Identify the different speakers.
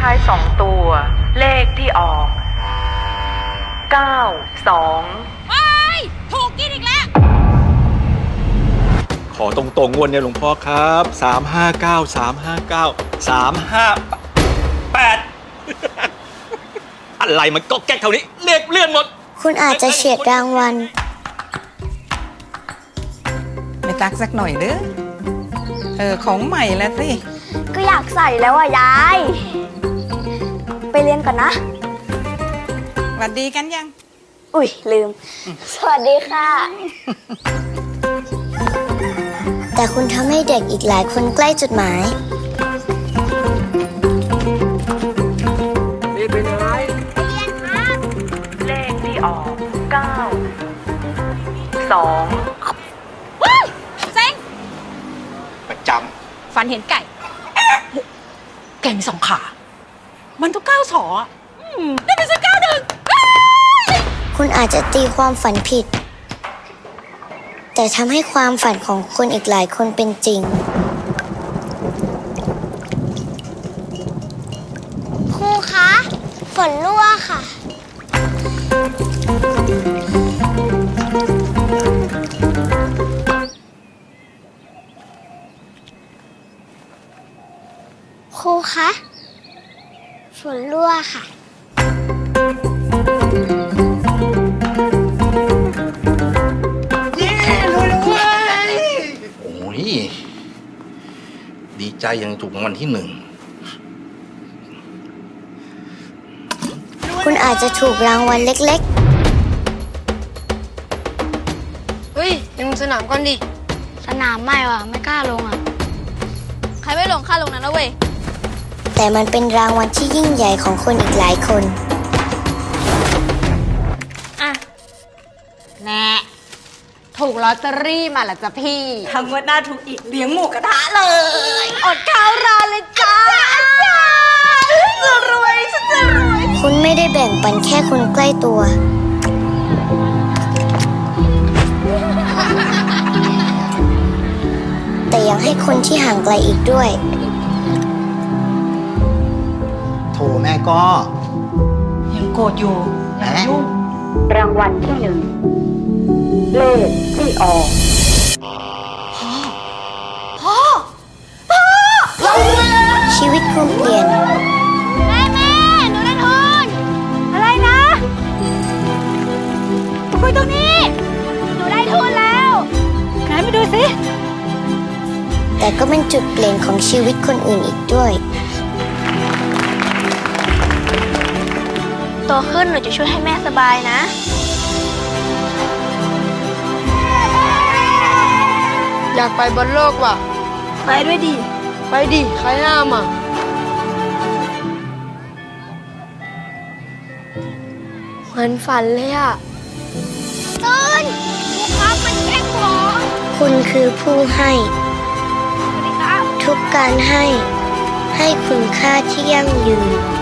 Speaker 1: ท้ายสองตัว เลขที่ออก เก้าสอง
Speaker 2: เฮ้ยถูกกินอีกแล้ว
Speaker 3: ขอตรงๆงวดเนี่ยหลวงพ่อครับสามห้าเก้าสามห้าเก้าสามห้าแปดอะไรมันก็แก๊กเท่านี้ เลขเลื่อนหมด
Speaker 4: คุณอาจจะเฉียดรางวัล
Speaker 5: ไม่ตักสักหน่อยเด้อเออของใหม่แล้วสิ
Speaker 4: ก็อยากใส่แล้วอะ ยาย ไปเรียนก่อนนะ
Speaker 5: หวัดดีกันยัง
Speaker 4: อุ้ยลืม สวัสดีค่ะ แต่คุณทำให้เด็กอีกหลายคนใกล้จุดหมาย
Speaker 1: เลขที่ออกเก้าสอง
Speaker 2: ว้ายเซ็ง
Speaker 3: ประจ
Speaker 2: ฝันเห็นไก่ไก่มีสองขา มันต้องก้าวสออะอืมได้เป็นสักก้าวหนึ่งอ้าย
Speaker 4: คุณอาจจะตีความฝันผิด แต่ทำให้ความฝันของคนอีกหลายคนเป็นจริง ครูคะฝนรั่วค่ะ ครูคะ ฝนรั่วค่ะ
Speaker 6: โอ้ย ดีใจยังถูกรางวัลที่หนึ่ง
Speaker 4: คุณอาจจะถูกรางวัลเล็ก
Speaker 7: เฮ้ยไปลงสนามก่อนดิ
Speaker 4: ๆ สนามไม่ว่ะ ไม่กล้าลงอะ
Speaker 7: ใครไม่ลงค่าลงนั้นนะเว้ย
Speaker 4: แต่มันเป็นรางวัลที่ยิ่งใหญ่ของคนอีกหลายคน
Speaker 2: แน่ถูกลอตเตอรี่มาละจ้ะพี่
Speaker 5: ทำว่าหน้าถูกอีกเลี้ยงหมูกระทะเลย
Speaker 2: อดข้าวรอเลยจ้าจะรวยฉันจะรวย
Speaker 4: คุณไม่ได้แบ่งปันแค่คนใกล้ตัว แต่ยังให้คนที่ห่างไกลอีกด้วย
Speaker 8: โถแม่ก็
Speaker 5: ยังโกรธอยู่
Speaker 8: แหม
Speaker 1: รางวัลที่หนึ่ง เลขที่ออก
Speaker 4: ชีวิตคุณเปลี่ยน
Speaker 7: แม่แม่หนูได้ทุนอะไรนะคุยตรงนี้ หนูได้ทุนแล้วไหนไปดูสิ
Speaker 4: แต่ก็เป็นจุดเปลี่ยนของชีวิตคนอื่นอีกด้วย
Speaker 7: โตขึ้นหนูจะช่วยให้แม่สบายนะ อยากไปบนโลกว่ะ ไปด้วยดิ ไปดิใครห้ามอะ เหมือนฝันเลยอะตื่นลูกค้ามันแกล้งหมอ
Speaker 4: คุณคือผู้ให้
Speaker 7: สวัสดีครับ
Speaker 4: ทุกการให้ ให้คุณค่าที่ยั่งยืน